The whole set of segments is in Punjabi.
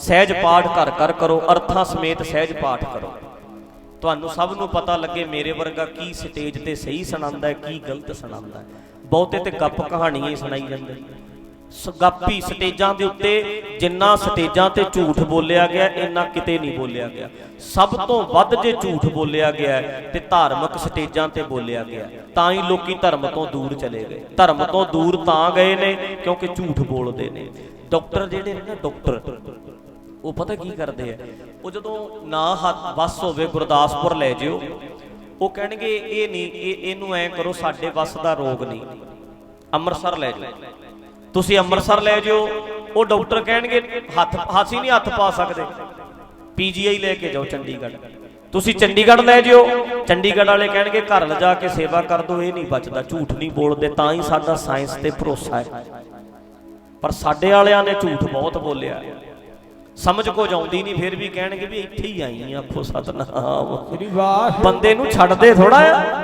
ਸਹਿਜ ਪਾਠ ਘਰ ਘਰ ਕਰੋ ਅਰਥਾਂ ਸਮੇਤ ਸਹਿਜ ਪਾਠ ਕਰੋ। ਤੁਹਾਨੂੰ ਸਭ ਨੂੰ ਪਤਾ ਲੱਗੇ ਮੇਰੇ ਵਰਗਾ ਕੀ ਸਟੇਜ ਤੇ ਸਹੀ ਸੁਣਾਉਂਦਾ ਹੈ ਕੀ ਗਲਤ ਸੁਣਾਉਂਦਾ ਹੈ। ਬਹੁਤੇ ਤੇ ਗੱਪ ਕਹਾਣੀਆਂ ਹੀ ਸੁਣਾਈ ਜਾਂਦੇ। ਸ- ਗੱਪੀ ਸਟੇਜਾਂ ਦੇ ਉੱਤੇ ਜਿੰਨਾ ਸਟੇਜਾਂ ਤੇ ਝੂਠ ਬੋਲਿਆ ਗਿਆ ਇੰਨਾ ਕਿਤੇ ਨਹੀਂ ਬੋਲਿਆ ਗਿਆ। ਸਭ ਤੋਂ ਵੱਧ ਜੇ ਝੂਠ ਬੋਲਿਆ ਗਿਆ ਹੈ, ਤੇ ਧਾਰਮਿਕ ਸਟੇਜਾਂ ਤੇ ਬੋਲਿਆ ਗਿਆ ਤਾਂ ਹੀ ਲੋਕੀ ਧਰਮ ਤੋਂ ਦੂਰ ਚਲੇ ਗਏ। ਧਰਮ ਤੋਂ ਦੂਰ ਤਾਂ ਗਏ ਨੇ ਕਿਉਂਕਿ ਝੂਠ ਬੋਲਦੇ ਨੇ। ਡਾਕਟਰ ਜਿਹੜੇ ਨੇ ਨਾ ਡਾਕਟਰ ਉਹ ਪਤਾ ਕੀ ਕਰਦੇ ਆ? ਉਹ ਜਦੋਂ ਨਾ ਹੱਥ ਵੱਸ ਹੋਵੇ ਗੁਰਦਾਸਪੁਰ ਲੈ ਜਿਓ, ਉਹ ਕਹਿਣਗੇ, ਇਹ ਨਹੀਂ, ਇਹ, ਇਹਨੂੰ ਐ ਕਰੋ, ਸਾਡੇ ਵੱਸ ਦਾ ਰੋਗ ਨਹੀਂ। ਅੰਮ੍ਰਿਤਸਰ ਲੈ ਜਾਓ। ਤੁਸੀਂ ਅੰਮ੍ਰਿਤਸਰ ਲੈ ਜਿਓ, ਉਹ ਡਾਕਟਰ ਕਹਿਣਗੇ, ਹੱਥ ਹਾਸੀ ਨਹੀਂ ਹੱਥ ਪਾ ਸਕਦੇ। ਪੀਜੀਆਈ ਲੈ ਕੇ ਜਾਓ ਚੰਡੀਗੜ੍ਹ। ਤੁਸੀਂ ਚੰਡੀਗੜ੍ਹ ਲੈ ਜਿਓ। ਚੰਡੀਗੜ੍ਹ ਵਾਲੇ ਕਹਿਣਗੇ, ਘਰ ਲਿਜਾ ਕੇ ਸੇਵਾ ਕਰ ਦਿਓ ਇਹ ਨਹੀਂ ਬਚਦਾ। ਝੂਠ ਨਹੀਂ ਬੋਲਦੇ, ਤਾਂ ਹੀ ਸਾਡਾ ਸਾਇੰਸ ਤੇ ਭਰੋਸਾ ਹੈ। ਪਰ ਸਾਡੇ ਵਾਲਿਆਂ ਨੇ ਝੂਠ ਬਹੁਤ ਬੋਲਿਆ। ਸਮਝ ਕੁਝ ਆਉਂਦੀ ਨਹੀਂ ਫਿਰ ਵੀ ਕਹਿਣਗੇ ਵੀ ਇੱਥੇ ਹੀ ਆਈ ਆਖੋ ਸਤਨਾਮ। ਸ੍ਰੀ ਵਾਹਿਗੁਰੂ ਬੰਦੇ ਨੂੰ ਛੱਡਦੇ ਥੋੜਾ ਆ।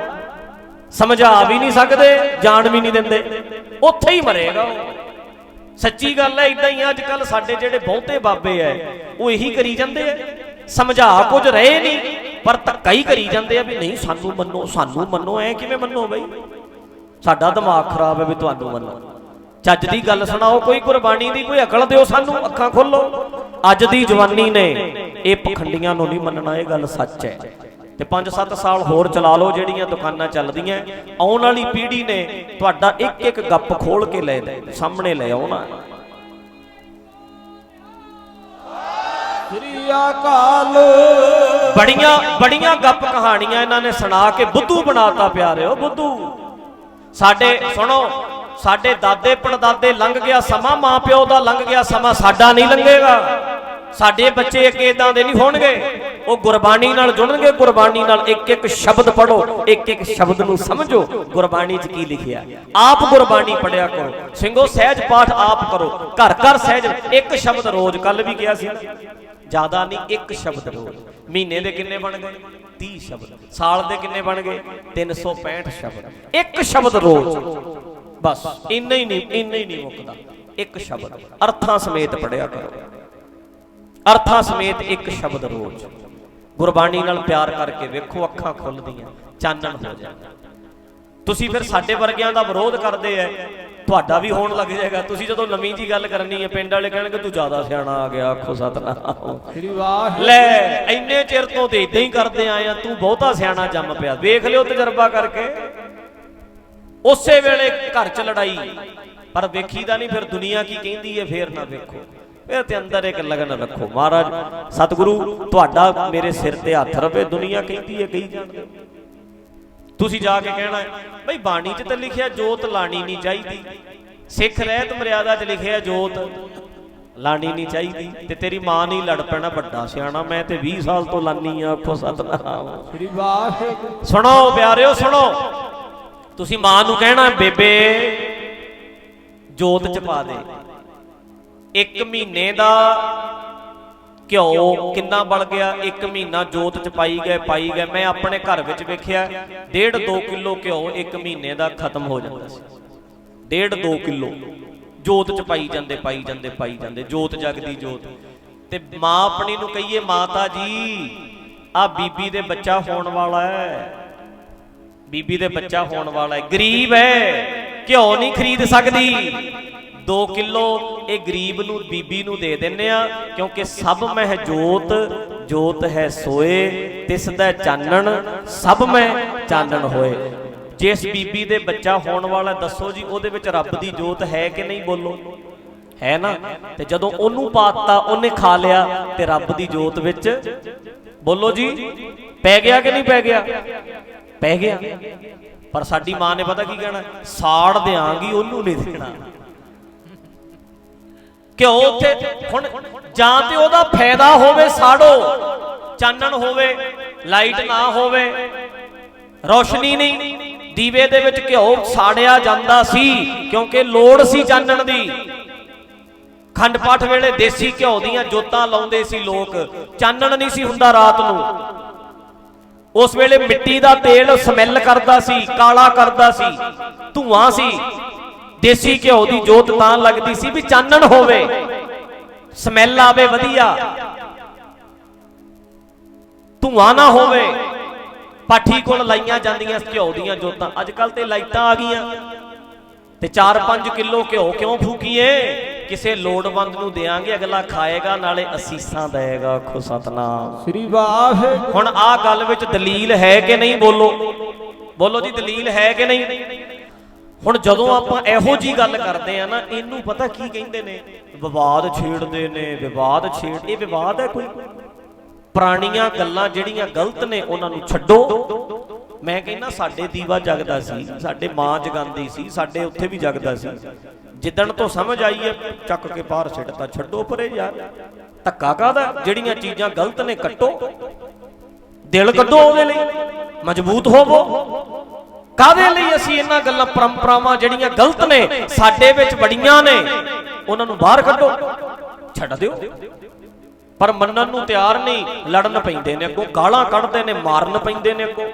ਸਮਝਾ ਵੀ ਨਹੀਂ ਸਕਦੇ ਜਾਣ ਵੀ ਨਹੀਂ ਦਿੰਦੇ। ਉੱਥੇ ਹੀ ਮਰੇਗਾ ਉਹ। ਸੱਚੀ ਗੱਲ ਹੈ ਇਦਾਂ ਹੀ ਅੱਜ ਕੱਲ ਸਾਡੇ ਜਿਹੜੇ ਬਹੁਤੇ ਬਾਬੇ ਐ ਉਹ ਇਹੀ ਕਰੀ ਜਾਂਦੇ ਐ ਸਮਝਾ ਕੁਝ ਰਹੇ ਨਹੀਂ ਪਰ ਧੱਕਾ ਹੀ ਕਰੀ ਜਾਂਦੇ ਆ ਵੀ ਨਹੀਂ ਸਾਨੂੰ ਮੰਨੋ ਸਾਨੂੰ ਮੰਨੋ ਐ ਕਿਵੇਂ ਮੰਨੋ ਬਈ? ਸਾਡਾ ਦਿਮਾਗ ਖਰਾਬ ਹੈ ਵੀ ਤੁਹਾਨੂੰ ਮੰਨੋ। ਚੱਜ ਦੀ ਗੱਲ ਸੁਣਾਓ ਕੋਈ ਕੁਰਬਾਨੀ ਦੀ ਕੋਈ ਅਕਲ ਦਿਓ ਸਾਨੂੰ ਅੱਖਾਂ ਖੋਲੋ। ਅੱਜ ਦੀ ਜਵਾਨੀ ਨੇ ਇਹ ਪਖੰਡੀਆਂ ਨੂੰ ਨਹੀਂ ਮੰਨਣਾ ਇਹ ਗੱਲ ਸੱਚ ਹੈ। ਤੇ 5-7 ਸਾਲ ਹੋਰ ਚਲਾ ਲਓ ਜਿਹੜੀਆਂ ਦੁਕਾਨਾਂ ਚੱਲਦੀਆਂ ਆਉਣ ਵਾਲੀ ਪੀੜ੍ਹੀ ਨੇ ਤੁਹਾਡਾ ਇੱਕ ਇੱਕ ਗੱਪ ਖੋਲ ਕੇ ਲੈ ਸਾਹਮਣੇ ਲੈ ਆਉਣਾ। ਸ੍ਰੀ ਅਕਾਲ। ਬੜੀਆਂ ਬੜੀਆਂ ਗੱਪ ਕਹਾਣੀਆਂ ਇਹਨਾਂ ਨੇ ਸੁਣਾ ਕੇ ਬੁੱਧੂ ਬਣਾਤਾ ਪਿਆਰਿਓ ਬੁੱਧੂ। ਸਾਡੇ ਸੁਣੋ ਸਾਡੇ ਦਾਦੇ ਪੜਦਾਦੇ ਲੰਘ ਗਿਆ ਸਮਾਂ ਮਾਂ ਪਿਓ ਦਾ ਲੰਘ ਗਿਆ ਸਮਾਂ ਸਾਡਾ ਨਹੀਂ ਲੰਘੇਗਾ। ਸਾਡੇ ਬੱਚੇ ਇੱਕ ਇਦਾਂ ਦੇ ਨਹੀਂ ਹੋਣਗੇ। ਉਹ ਗੁਰਬਾਣੀ ਨਾਲ ਜੁੜਨਗੇ, ਗੁਰਬਾਣੀ ਨਾਲ ਇੱਕ ਇੱਕ ਸ਼ਬਦ ਪੜੋ ਇੱਕ ਇੱਕ ਸ਼ਬਦ ਨੂੰ ਸਮਝੋ। ਗੁਰਬਾਣੀ 'ਚ ਕੀ ਲਿਖਿਆ? ਆਪ ਗੁਰਬਾਣੀ ਪੜਿਆ ਕਰੋ। ਸਿੰਘੋ, ਸਹਿਜ ਪਾਠ ਆਪ ਕਰੋ। ਘਰ ਘਰ ਸਹਿਜ। ਇੱਕ ਸ਼ਬਦ ਰੋਜ਼ ਕੱਲ ਵੀ ਗਿਆ ਸੀ। ਜ਼ਿਆਦਾ ਨਹੀਂ, ਇੱਕ ਸ਼ਬਦ ਰੋਜ਼। ਮਹੀਨੇ ਦੇ ਕਿੰਨੇ ਬਣ ਗਏ? 30 ਸ਼ਬਦ। ਸਾਲ ਦੇ ਕਿੰਨੇ ਬਣ ਗਏ? 365 ਸ਼ਬਦ। ਇੱਕ ਸ਼ਬਦ ਰੋਜ਼। ਬਸ, ਇੰਨਾ ਹੀ ਨਹੀਂ, ਇੰਨਾ ਹੀ ਨਹੀਂ ਮੁੱਕਦਾ। ਇੱਕ ਸ਼ਬਦ। ਅਰਥਾਂ ਸਮੇਤ ਪੜਿਆ ਕਰੋ। ਅਰਥਾਂ ਸਮੇਤ ਇੱਕ ਸ਼ਬਦ ਰੋਜ਼। ਗੁਰਬਾਣੀ ਨਾਲ ਪਿਆਰ ਕਰਕੇ ਵੇਖੋ ਅੱਖਾਂ ਖੁੱਲਦੀਆਂ ਚਾਨਣ ਹੋ ਜਾਂਦਾ ਤੁਸੀਂ ਫਿਰ ਸਾਡੇ ਵਰਗਿਆਂ ਦਾ ਵਿਰੋਧ ਕਰਦੇ ਐ। ਤੁਹਾਡਾ ਵੀ ਹੋਣ ਲੱਗ ਜਾਏਗਾ। ਤੁਸੀਂ ਜਦੋਂ ਨਵੀਂ ਜੀ ਗੱਲ ਕਰਨੀ ਹੈ ਪਿੰਡ ਵਾਲੇ ਕਹਿਣਗੇ ਤੂੰ ਜ਼ਿਆਦਾ ਸਿਆਣਾ ਆ ਗਿਆ ਆਖੋ ਸਤਨਾਮ। ਸ੍ਰੀ ਵਾਹਿਗੁਰੂ। ਲੈ ਇੰਨੇ ਚਿਰ ਤੋਂ ਤੇ ਇਦਾਂ ਹੀ ਕਰਦੇ ਆਏ ਆ ਤੂੰ ਬਹੁਤਾ ਸਿਆਣਾ ਜੰਮ ਪਿਆ। ਵੇਖ ਲਿਓ ਤਜਰਬਾ ਕਰਕੇ। ਉਸੇ ਵੇਲੇ ਘਰ 'ਚ ਲੜਾਈ। ਪਰ ਵੇਖੀਦਾ ਨਹੀਂ ਫਿਰ ਦੁਨੀਆ ਕੀ ਕਹਿੰਦੀ ਹੈ ਫੇਰ ਨਾ ਵੇਖੋ। ਫਿਰ ਤੇ ਅੰਦਰ ਇੱਕ ਲਗਨ ਰੱਖੋ। ਮਹਾਰਾਜ ਸਤਿਗੁਰੂ ਤੁਹਾਡਾ ਮੇਰੇ ਸਿਰ ਤੇ ਹੱਥ ਰਵੇ ਦੁਨੀਆ ਕਹਿੰਦੀ ਹੈ ਕਹੀ ਜਾਂਦੇ ਤੁਸੀਂ ਜਾ ਕੇ ਕਹਿਣਾ ਬਈ ਬਾਣੀ 'ਚ ਤਾਂ ਲਿਖਿਆ ਜੋਤ ਲਾਣੀ ਨਹੀਂ ਚਾਹੀਦੀ। ਸਿੱਖ ਰਹਿਤ ਮਰਿਆਦਾ 'ਚ ਲਿਖਿਆ ਜੋਤ ਲਾਣੀ ਨਹੀਂ ਚਾਹੀਦੀ। ਤੇ ਤੇਰੀ ਮਾਂ ਨਹੀਂ ਲੜ ਪੈਣਾ ਵੱਡਾ ਸਿਆਣਾ ਮੈਂ ਤੇ 20 ਸਾਲ ਤੋਂ ਲਾਨੀ ਆ ਆਖੋ ਸਤਨਾਮ। ਸ੍ਰੀ ਵਾਹਿਗੁਰੂ। ਸੁਣੋ ਪਿਆਰਿਓ ਸੁਣੋ। ਤੁਸੀਂ ਮਾਂ ਨੂੰ ਕਹਿਣਾ ਬੇਬੇ ਜੋਤ ਚ ਪਾ ਦੇ। ਇੱਕ ਮਹੀਨੇ ਦਾ ਘਿਓ ਕਿੰਨਾ ਬਲ ਗਿਆ? ਇੱਕ ਮਹੀਨਾ ਜੋਤ ਚ ਪਾਈ ਗਏ ਪਾਈ ਗਏ। ਮੈਂ ਆਪਣੇ ਘਰ ਵਿੱਚ ਵੇਖਿਆ, ਡੇਢ 2 ਕਿਲੋ ਘਿਓ ਇੱਕ ਮਹੀਨੇ ਦਾ ਖਤਮ ਹੋ ਜਾਂਦਾ ਸੀ। ਡੇਢ 2 ਕਿਲੋ। ਜੋਤ ਚ ਪਾਈ ਜਾਂਦੇ ਪਾਈ ਜਾਂਦੇ ਪਾਈ ਜਾਂਦੇ। ਜੋਤ ਜਗਦੀ ਜੋਤ। ਤੇ ਮਾਂ ਆਪਣੀ ਨੂੰ ਕਹੀਏ, ਮਾਤਾ ਜੀ ਆ ਬੀਬੀ ਦੇ ਬੱਚਾ ਹੋਣ ਵਾਲਾ ਹੈ। ਬੀਬੀ ਦੇ ਬੱਚਾ ਹੋਣ ਵਾਲਾ ਹੈ। ਗਰੀਬ ਹੈ। ਘਿਓ ਨਹੀਂ ਖਰੀਦ ਸਕਦੀ। 2 ਕਿਲੋ ਇਹ ਗਰੀਬ ਨੂੰ, ਬੀਬੀ ਨੂੰ ਦੇ ਦਿੰਨੇ ਆ ਕਿਉਂਕਿ ਸਭ ਮਹਿ ਜੋਤ ਜੋਤ ਹੈ ਸੋਏ, ਤਿਸ ਦਾ ਚਾਨਣ, ਸਭ ਮੈਂ ਚਾਨਣ ਹੋਏ। ਜਿਸ ਬੀਬੀ ਦੇ ਬੱਚਾ ਹੋਣ ਵਾਲਾ, ਦੱਸੋ ਜੀ, ਉਹਦੇ ਵਿੱਚ ਰੱਬ ਦੀ ਜੋਤ ਹੈ ਕਿ ਨਹੀਂ ਬੋਲੋ? ਹੈ ਨਾ? ਤੇ ਜਦੋਂ ਉਹਨੂੰ ਪਾਤਾ, ਉਹਨੇ ਖਾ ਲਿਆ, ਤੇ ਰੱਬ ਦੀ ਜੋਤ ਵਿੱਚ ਬੋਲੋ ਜੀ, ਪੈ ਗਿਆ ਕਿ ਨਹੀਂ ਪੈ ਗਿਆ? ਪੈ ਗਿਆ। ਪਰ ਸਾਡੀ ਮਾਂ ਨੇ ਪਤਾ ਕੀ ਕਹਿਣਾ? ਸਾੜ ਦਿਆਂਗੀ, ਉਹਨੂੰ ਨਹੀਂ ਦੇਣਾ। ਘਿਓ ਉੱਥੇ? ਹੁਣ ਜਾਂ ਤੇ ਉਹਦਾ ਫਾਇਦਾ ਹੋਵੇ ਸਾੜੋ, ਚਾਨਣ ਹੋਵੇ, ਲਾਈਟ ਨਾ ਹੋਵੇ, ਰੋਸ਼ਨੀ ਨਹੀਂ। ਦੀਵੇ ਦੇ ਵਿੱਚ ਘਿਓ ਸਾੜਿਆ ਜਾਂਦਾ ਸੀ ਕਿਉਂਕਿ ਲੋੜ ਸੀ ਚਾਨਣ ਦੀ। ਖੰਡ ਪਾਠ ਵੇਲੇ ਦੇਸੀ ਘਿਓ ਦੀਆਂ ਜੋਤਾਂ ਲਾਉਂਦੇ ਸੀ ਲੋਕ। ਚਾਨਣ ਨਹੀਂ ਸੀ ਹੁੰਦਾ ਰਾਤ ਨੂੰ। ਉਸ ਵੇਲੇ ਮਿੱਟੀ ਦਾ ਤੇਲ ਸਮੈਲ ਕਰਦਾ ਸੀ, ਕਾਲਾ ਕਰਦਾ ਸੀ। ਧੂਆਂ ਸੀ। ਦੇਸੀ ਘਿਓ ਦੀ ਜੋਤ ਤਾਂ ਲੱਗਦੀ ਸੀ ਵੀ ਚਾਨਣ ਹੋਵੇ। ਸਮੈਲ ਆਵੇ ਵਧੀਆ। ਧੂਆਂ ਨਾ ਹੋਵੇ। ਪਾਠੀ ਕੋਲ ਲਾਈਆਂ ਜਾਂਦੀਆਂ ਘਿਓ ਦੀਆਂ ਜੋਤਾਂ। ਅੱਜ ਕੱਲ ਤੇ ਲਾਈਟਾਂ ਆ ਗਈਆਂ। ਤੇ 4-5 ਕਿਲੋ ਘਿਓ ਕਿਉਂ ਫੂਕੀਏ? ਕਿਸੇ ਲੋੜਵੰਦ ਨੂੰ ਦੇਾਂਗੇ ਅਗਲਾ ਖਾਏਗਾ ਨਾਲੇ ਅਸੀਸਾਂ ਦੇਏਗਾ। ਖੁ ਸਤਨਾਮ। ਸ੍ਰੀ ਵਾਹਿਗੁਰੂ। ਹੁਣ ਆਹ ਗੱਲ ਵਿੱਚ ਦਲੀਲ ਹੈ ਕਿ ਨਹੀਂ? ਬੋਲੋ। ਬੋਲੋ ਜੀ ਦਲੀਲ ਹੈ ਕਿ ਨਹੀਂ? ਹੁਣ ਜਦੋਂ ਆਪਾਂ ਇਹੋ ਜੀ ਗੱਲ ਕਰਦੇ ਆ ਨਾ, ਇਹਨੂੰ ਪਤਾ ਕੀ ਕਹਿੰਦੇ ਨੇ? ਵਿਵਾਦ ਛੇੜਦੇ ਨੇ, ਵਿਵਾਦ ਛੇੜ, ਇਹ ਵਿਵਾਦ ਹੈ ਕੋਈ? ਪੁਰਾਣੀਆਂ ਗੱਲਾਂ ਜਿਹੜੀਆਂ ਗਲਤ ਨੇ, ਉਹਨਾਂ ਨੂੰ ਛੱਡੋ। ਮੈਂ ਕਹਿੰਦਾ ਸਾਡੇ ਦੀਵਾ ਜਗਦਾ ਸੀ, ਸਾਡੇ ਮਾਂ ਜਗਾਉਂਦੀ ਸੀ, ਸਾਡੇ ਉੱਥੇ ਵੀ ਜਗਦਾ ਸੀ। ਜਿੱਦਣ ਤੋਂ ਸਮਝ ਆਈ ਹੈ, ਚੱਕ ਕੇ ਬਾਹਰ ਛੱਡਤਾ ਛੱਡੋ ਪਰੇ ਯਾਰ। ਧੱਕਾ ਕਾਦਾ ਜਿਹੜੀਆਂ ਚੀਜ਼ਾਂ ਗਲਤ ਨੇ, ਕੱਟੋ। ਦਿਲ ਕੱਢੋ ਉਹਦੇ ਲਈ, ਮਜ਼ਬੂਤ ਹੋਵੋ। ਕਾਦੇ ਲਈ ਅਸੀਂ ਇਹਨਾਂ ਗੱਲਾਂ ਪਰੰਪਰਾਵਾਂ ਜਿਹੜੀਆਂ ਗਲਤ ਨੇ, ਸਾਡੇ ਵਿੱਚ ਬੜੀਆਂ ਨੇ, ਉਹਨਾਂ ਨੂੰ ਬਾਹਰ ਕੱਢੋ, ਛੱਡ ਦਿਓ। ਪਰ ਮੰਨਣ ਨੂੰ ਤਿਆਰ ਨਹੀਂ, ਲੜਨ ਪੈਂਦੇ ਨੇ ਅੱਗੋਂ, ਗਾਲਾਂ ਕੱਢਦੇ ਨੇ, ਮਾਰਨ ਪੈਂਦੇ ਨੇ ਅੱਗੋਂ।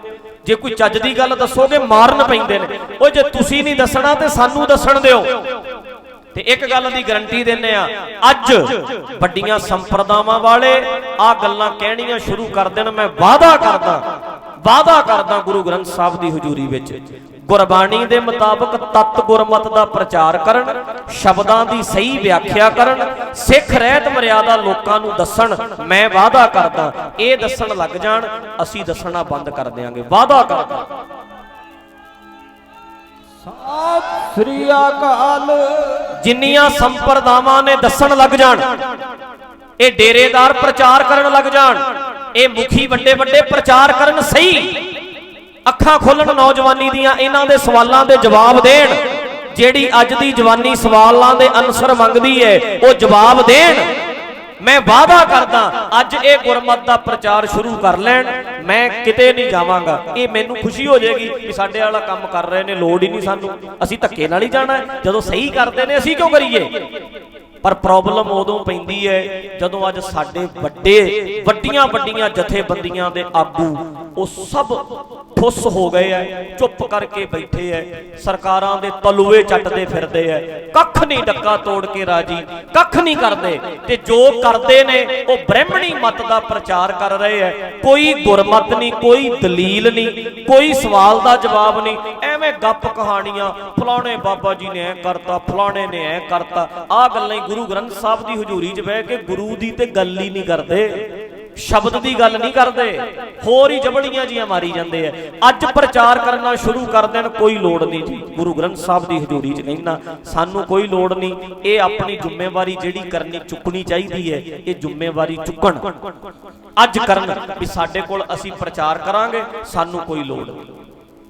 ਜੇ ਕੋਈ ਚੱਜ ਦੀ ਗੱਲ ਦੱਸੋਗੇ, ਮਾਰਨ ਪੈਂਦੇ ਨੇ। ਉਹ ਜੇ ਤੁਸੀਂ ਨਹੀਂ ਦੱਸਣਾ, ਤੇ ਸਾਨੂੰ ਦੱਸਣ ਦਿਓ। ਤੇ ਇੱਕ ਗੱਲ ਦੀ ਗਰੰਟੀ ਦਿੰਨੇ ਆ ਅੱਜ ਵੱਡੀਆਂ ਸੰਪਰਦਾਵਾਂ ਵਾਲੇ ਆ ਗੱਲਾਂ ਕਹਿਣੀਆਂ ਸ਼ੁਰੂ ਕਰ ਦੇਣ, ਮੈਂ ਵਾਅਦਾ ਕਰਦਾ। ਵਾਅਦਾ ਕਰਦਾ ਗੁਰੂ ਗ੍ਰੰਥ ਸਾਹਿਬ ਦੀ ਹਜ਼ੂਰੀ ਵਿੱਚ। ਗੁਰਬਾਣੀ ਦੇ ਮੁਤਾਬਕ ਤਤ ਗੁਰਮਤ ਦਾ ਪ੍ਰਚਾਰ ਕਰਨ ਸ਼ਬਦਾਂ ਦੀ ਸਹੀ ਵਿਆਖਿਆ ਕਰਨ ਸਿੱਖ ਰਹਿਤ ਮਰਿਆਦਾ ਲੋਕਾਂ ਨੂੰ ਦੱਸਣ ਮੈਂ ਵਾਅਦਾ ਕਰਦਾ ਇਹ ਦੱਸਣ ਲੱਗ ਜਾਣ ਅਸੀਂ ਦੱਸਣਾ ਬੰਦ ਕਰ ਦਿਆਂਗੇ। ਵਾਅਦਾ ਕਰਦਾ। ਸਤਿ ਸ੍ਰੀ ਅਕਾਲ। ਜਿੰਨੀਆਂ ਸੰਪਰਦਾਵਾਂ ਨੇ ਦੱਸਣ ਲੱਗ ਜਾਣ ਇਹ ਡੇਰੇਦਾਰ ਪ੍ਰਚਾਰ ਕਰਨ ਲੱਗ ਜਾਣ। ਇਹ ਮੁਖੀ ਵੱਡੇ ਵੱਡੇ ਪ੍ਰਚਾਰ ਕਰਨ ਸਹੀ। ਅੱਖਾਂ ਖੋਲਣ ਨੌਜਵਾਨੀ ਦੀਆਂ ਇਹਨਾਂ ਦੇ ਸਵਾਲਾਂ ਦੇ ਜਵਾਬ ਦੇਣ। ਜਿਹੜੀ ਅੱਜ ਦੀ ਜਵਾਨੀ ਸਵਾਲਾਂ ਦੇ ਅਨਸਰ ਮੰਗਦੀ ਹੈ ਉਹ ਜਵਾਬ ਦੇਣ। ਮੈਂ ਵਾਅਦਾ ਕਰਦਾ, ਅੱਜ ਇਹ ਗੁਰਮਤ ਦਾ ਪ੍ਰਚਾਰ ਸ਼ੁਰੂ ਕਰ ਲੈਣ। ਮੈਂ ਕਿਤੇ ਨਹੀਂ ਜਾਵਾਂਗਾ। ਇਹ ਮੈਨੂੰ ਖੁਸ਼ੀ ਹੋ ਜਾਏਗੀ ਕਿ ਸਾਡੇ ਵਾਲਾ ਕੰਮ ਕਰ ਰਹੇ ਨੇ, ਲੋੜ ਹੀ ਨਹੀਂ ਸਾਨੂੰ। ਅਸੀਂ ਧੱਕੇ ਨਾਲ ਹੀ ਜਾਣਾ ਜਦੋਂ ਸਹੀ ਕਰਦੇ ਨੇ, ਅਸੀਂ ਕਿਉਂ ਕਰੀਏ? ਪਰ ਪ੍ਰੋਬਲਮ ਉਦੋਂ ਪੈਂਦੀ ਹੈ ਜਦੋਂ ਅੱਜ ਸਾਡੇ ਵੱਡੇ ਵੱਡੀਆਂ ਵੱਡੀਆਂ ਜਥੇਬੰਦੀਆਂ ਦੇ ਆਗੂ, ਉਹ ਸਭ ਠੁੱਸ ਹੋ ਗਏ ਐ, ਚੁੱਪ ਕਰਕੇ ਬੈਠੇ ਐ, ਸਰਕਾਰਾਂ ਦੇ ਤਲੂਏ ਚੱਟਦੇ ਫਿਰਦੇ ਐ। ਕੱਖ ਨਹੀਂ ਡੱਕਾ ਤੋੜ ਕੇ ਰਾਜੀ, ਕੱਖ ਨਹੀਂ ਕਰਦੇ। ਤੇ ਜੋ ਕਰਦੇ ਨੇ, ਉਹ ਬ੍ਰਾਹਮਣੀ ਮਤ ਦਾ ਪ੍ਰਚਾਰ ਕਰ ਰਹੇ ਐ। ਕੋਈ ਗੁਰਮਤ ਨਹੀਂ, ਕੋਈ ਦਲੀਲ ਨਹੀਂ, ਕੋਈ ਸਵਾਲ ਦਾ ਜਵਾਬ ਨਹੀਂ। ਐਵੇਂ ਗੱਪ ਕਹਾਣੀਆਂ, ਫਲਾਣੇ ਬਾਬਾ ਜੀ ਨੇ ਐ ਕਰਤਾ, ਫਲਾਣੇ ਨੇ ਐ ਕਰਤਾ। ਆਹ ਗੱਲਾਂ ਹੀ ਗੁਰੂ ਗ੍ਰੰਥ ਸਾਹਿਬ ਦੀ ਹਜ਼ੂਰੀ 'ਚ ਬਹਿ ਕੇ ਗੁਰੂ ਦੀ ਤੇ ਗੱਲ ਹੀ ਨਹੀਂ ਕਰਦੇ। ਸ਼ਬਦ ਦੀ ਗੱਲ ਨਹੀਂ ਕਰਦੇ। ਹੋਰ ਹੀ ਜਬੜੀਆਂ ਜੀਆਂ ਮਾਰੀ ਜਾਂਦੇ ਆ। ਅੱਜ ਪ੍ਰਚਾਰ ਕਰਨਾ ਸ਼ੁਰੂ ਕਰ ਦੇਣ ਕੋਈ ਲੋੜ ਨਹੀਂ ਜੀ। ਗੁਰੂ ਗ੍ਰੰਥ ਸਾਹਿਬ ਦੀ ਹਜ਼ੂਰੀ 'ਚ ਕਹਿੰਦਾ ਸਾਨੂੰ ਕੋਈ ਲੋੜ ਨਹੀਂ। ਇਹ ਆਪਣੀ ਜ਼ਿੰਮੇਵਾਰੀ ਜਿਹੜੀ ਕਰਨੀ, ਚੁੱਕਣੀ ਚਾਹੀਦੀ ਹੈ, ਇਹ ਜ਼ਿੰਮੇਵਾਰੀ ਚੁੱਕਣ। ਅੱਜ ਕਰਨ ਵੀ ਸਾਡੇ ਕੋਲ ਅਸੀਂ ਪ੍ਰਚਾਰ ਕਰਾਂਗੇ, ਸਾਨੂੰ ਕੋਈ ਲੋੜ ਨਹੀਂ।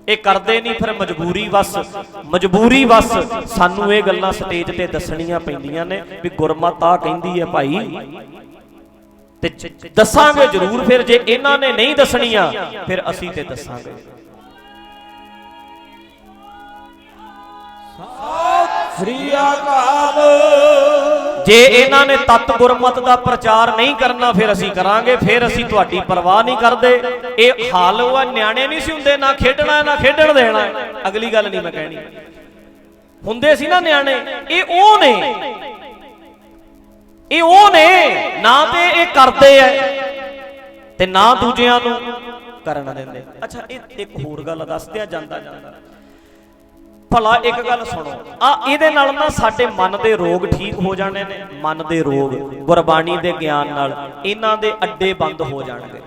ਇਹ ਕਰਦੇ ਨਹੀਂ, ਫਿਰ ਮਜਬੂਰੀ ਵਸ। ਮਜਬੂਰੀ ਵਸ। ਸਾਨੂੰ ਇਹ ਗੱਲਾਂ ਸਟੇਜ ਤੇ ਦੱਸਣੀਆਂ ਪੈਂਦੀਆਂ ਨੇ ਵੀ ਗੁਰਮਤ ਆ ਕਹਿੰਦੀ ਹੈ ਭਾਈ ਤੇ ਦੱਸਾਂਗੇ ਜ਼ਰੂਰ, ਫਿਰ ਜੇ ਇਹਨਾਂ ਨੇ ਨਹੀਂ ਦੱਸਣੀਆਂ, ਫਿਰ ਅਸੀਂ ਤੇ ਦੱਸਾਂਗੇ। ਸ੍ਰੀ ਅਕਾਲ ਜੇ ਇਹਨਾਂ ਨੇ ਤਤ ਗੁਰਮਤ ਦਾ ਪ੍ਰਚਾਰ ਨਹੀਂ ਕਰਨਾ, ਫਿਰ ਅਸੀਂ ਕਰਾਂਗੇ, ਫਿਰ ਅਸੀਂ ਤੁਹਾਡੀ ਪਰਵਾਹ ਨਹੀਂ ਕਰਦੇ। ਇਹ ਹਾਲ ਉਹ ਨਿਆਣੇ ਨਹੀਂ ਸੀ ਹੁੰਦੇ, ਨਾ ਖੇਡਣਾ, ਨਾ ਖੇਡਣ ਦੇਣਾ। ਅਗਲੀ ਗੱਲ ਨਹੀਂ ਮੈਂ ਕਹਿਣੀ। ਹੁੰਦੇ ਸੀ ਨਾ ਨਿਆਣੇ, ਇਹ ਉਹ ਨੇ ਇਹ ਉਹ ਨੇ, ਨਾ ਤੇ ਇਹ ਕਰਦੇ ਐ, ਤੇ ਨਾ ਦੂਜਿਆਂ ਨੂੰ ਕਰਨ ਦਿੰਦੇ। ਅੱਛਾ, ਇਹ ਇੱਕ ਹੋਰ ਗੱਲ ਦੱਸਦਿਆਂ ਜਾਂਦਾ ਜਾਂਦਾ। ਭਲਾ ਇੱਕ ਗੱਲ ਸੁਣੋ, ਆ ਇਹਦੇ ਨਾਲ ਨਾ ਸਾਡੇ ਮਨ ਦੇ ਰੋਗ ਠੀਕ ਹੋ ਜਾਣੇ ਨੇ, ਮਨ ਦੇ ਰੋਗ, ਗੁਰਬਾਣੀ ਦੇ ਗਿਆਨ ਨਾਲ ਇਹਨਾਂ ਦੇ ਅੱਡੇ ਬੰਦ ਹੋ ਜਾਣਗੇ।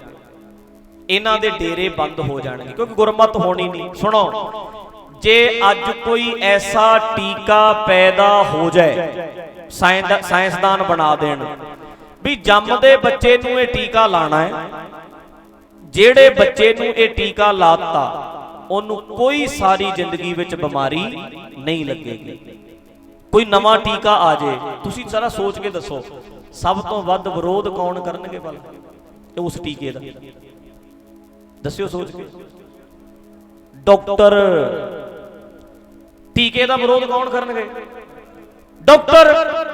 ਇਹਨਾਂ ਦੇ ਡੇਰੇ ਬੰਦ ਹੋ ਜਾਣਗੇ, ਕਿਉਂਕਿ ਗੁਰਮਤ ਹੋਣੀ ਨਹੀਂ। ਸੁਣੋ, ਜੇ ਅੱਜ ਕੋਈ ਐਸਾ ਟੀਕਾ ਪੈਦਾ ਹੋ ਜਾਏ ਸਾਇੰਸਦਾਨ ਬਣਾ ਦੇਣ। ਵੀ ਜੰਮਦੇ ਬੱਚੇ ਨੂੰ ਇਹ ਟੀਕਾ ਲਾਣਾ ਹੈ। ਜਿਹੜੇ ਬੱਚੇ ਨੂੰ ਇਹ ਟੀਕਾ ਲਾਤਾ, ਉਹਨੂੰ ਕੋਈ ਸਾਰੀ ਜ਼ਿੰਦਗੀ ਵਿੱਚ ਬਿਮਾਰੀ ਨਹੀਂ ਲੱਗੇਗੀ। ਕੋਈ ਨਵਾਂ ਟੀਕਾ ਆ ਜੇ, ਤੁਸੀਂ ਸਾਰਾ ਸੋਚ ਕੇ ਦੱਸੋ, ਸਭ ਤੋਂ ਵੱਧ ਵਿਰੋਧ ਕੌਣ ਕਰਨਗੇ ਭਲਾ? ਉਸ ਟੀਕੇ ਦਾ। ਦੱਸਿਓ ਸੋਚ ਕੇ। ਡਾਕਟਰ, ਟੀਕੇ ਦਾ ਵਿਰੋਧ ਕੌਣ ਕਰਨਗੇ? ਡਾਕਟਰ,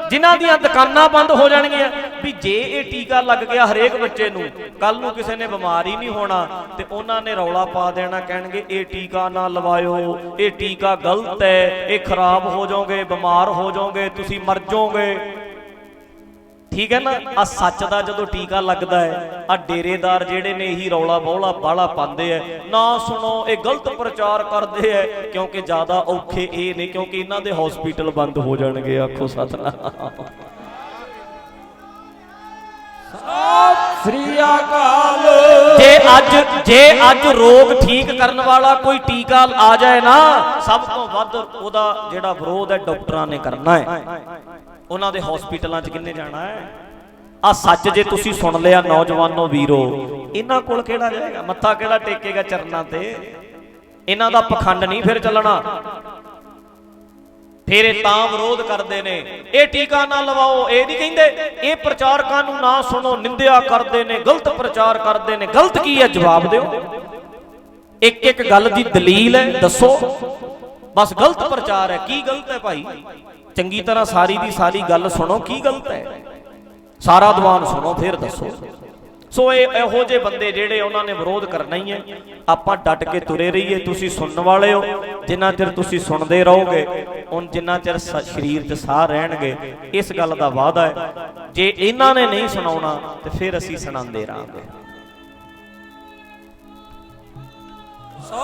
ਜਿਨ੍ਹਾਂ ਦੀਆਂ ਦੁਕਾਨਾਂ ਬੰਦ ਹੋ ਜਾਣਗੀਆਂ। ਵੀ ਜੇ ਇਹ ਟੀਕਾ ਲੱਗ ਗਿਆ ਹਰੇਕ ਬੱਚੇ ਨੂੰ ਕੱਲ ਨੂੰ ਕਿਸੇ ਨੇ ਬਿਮਾਰ ਹੀ ਨਹੀਂ ਹੋਣਾ ਤੇ ਉਹਨਾਂ ਨੇ ਰੌਲਾ ਪਾ ਦੇਣਾ, ਕਹਿਣਗੇ, ਇਹ ਟੀਕਾ ਨਾ ਲਵਾਇਓ, ਇਹ ਟੀਕਾ ਗਲਤ ਹੈ, ਇਹ ਖਰਾਬ ਹੋ ਜਾਓਗੇ, ਬਿਮਾਰ ਹੋ ਜਾਓਗੇ, ਤੁਸੀਂ ਮਰ ਜਾਓਗੇ। ਠੀਕ ਹੈ ਨਾ? ਆ ਸੱਚ ਦਾ ਜਦੋਂ ਟੀਕਾ ਲੱਗਦਾ ਹੈ ਆ ਡੇਰੇਦਾਰ ਜਿਹੜੇ ਨੇ ਇਹੀ ਰੌਲਾ ਬੌਲਾ ਬਾਲਾ ਪਾਉਂਦੇ ਐ ਨਾ ਸੁਣੋ, ਇਹ ਗਲਤ ਪ੍ਰਚਾਰ ਕਰਦੇ ਐ ਕਿਉਂਕਿ ਜ਼ਿਆਦਾ ਔਖੇ ਇਹ ਨੇ, ਕਿਉਂਕਿ ਇਹਨਾਂ ਦੇ ਹਸਪੀਟਲ ਬੰਦ ਹੋ ਜਾਣਗੇ, ਆਖੋ ਸਤਨਾਮ। ਸ੍ਰੀ ਅਕਾਲ ਜੇ ਅੱਜ ਜੇ ਅੱਜ ਰੋਗ ਠੀਕ ਕਰਨ ਵਾਲਾ ਕੋਈ ਟੀਕਾ ਆ ਜਾਏ ਨਾ, ਸਭ ਤੋਂ ਵੱਧ ਉਹਦਾ ਜਿਹੜਾ ਵਿਰੋਧ ਹੈ, ਡਾਕਟਰਾਂ ਨੇ ਕਰਨਾ ਹੈ। ਉਹਨਾਂ ਦੇ ਹਸਪੀਟਲਾਂ 'ਚ ਕਿੰਨੇ ਜਾਣਾ ਹੈ? ਆ ਸੱਚ ਜੇ ਤੁਸੀਂ ਸੁਣ ਲਿਆ ਨੌਜਵਾਨੋ ਵੀਰੋ, ਇਹਨਾਂ ਕੋਲ ਕਿਹੜਾ ਜਾਏਗਾ? ਮੱਥਾ ਕਿਹੜਾ ਟੇਕੇਗਾ ਚਰਨਾਂ ਤੇ? ਇਹਨਾਂ ਦਾ ਪਖੰਡ ਨਹੀਂ ਫਿਰ ਚੱਲਣਾ। ਫਿਰ ਤਾਂ ਵਿਰੋਧ ਕਰਦੇ ਨੇ। ਇਹ ਟੀਕਾ ਨਾ ਲਵਾਓ, ਇਹ ਨਹੀਂ ਕਹਿੰਦੇ। ਇਹ ਪ੍ਰਚਾਰਕਾਂ ਨੂੰ ਨਾ ਸੁਣੋ, ਨਿੰਦਿਆ ਕਰਦੇ ਨੇ, ਗਲਤ ਪ੍ਰਚਾਰ ਕਰਦੇ ਨੇ। ਗਲਤ ਕੀ ਹੈ? ਜਵਾਬ ਦਿਓ। ਇੱਕ ਇੱਕ ਗੱਲ ਦੀ ਦਲੀਲ ਹੈ, ਦੱਸੋ। ਬਸ ਗਲਤ ਪ੍ਰਚਾਰ ਹੈ। ਕੀ ਗਲਤ ਹੈ ਭਾਈ? ਚੰਗੀ ਤਰ੍ਹਾਂ ਸਾਰੀ ਦੀ ਸਾਰੀ ਗੱਲ ਸੁਣੋ, ਕੀ ਗਲਤ ਹੈ? ਸਾਰਾ ਦੀਵਾਨ ਸੁਣੋ, ਫਿਰ ਦੱਸੋ। ਸੋ ਇਹ ਇਹੋ ਜਿਹੇ ਬੰਦੇ ਜਿਹੜੇ ਉਹਨਾਂ ਨੇ ਵਿਰੋਧ ਕਰਨਾ ਹੀ ਹੈ। ਆਪਾਂ ਡਟ ਕੇ ਤੁਰੇ ਰਹੀਏ, ਤੁਸੀਂ ਸੁਣਨ ਵਾਲੇ ਹੋ। ਜਿੰਨਾ ਚਿਰ ਤੁਸੀਂ ਸੁਣਦੇ ਰਹੋਗੇ ਉਨ ਜਿੰਨਾ ਚਿਰ ਸ- ਸਰੀਰ 'ਚ ਸਾਹ ਰਹਿਣਗੇ, ਇਸ ਗੱਲ ਦਾ ਵਾਅਦਾ ਹੈ। ਜੇ ਇਹਨਾਂ ਨੇ ਨਹੀਂ ਸੁਣਾਉਣਾ, ਤੇ ਫਿਰ ਅਸੀਂ ਸੁਣਾਉਂਦੇ ਰਹਾਂਗੇ। ਸੋ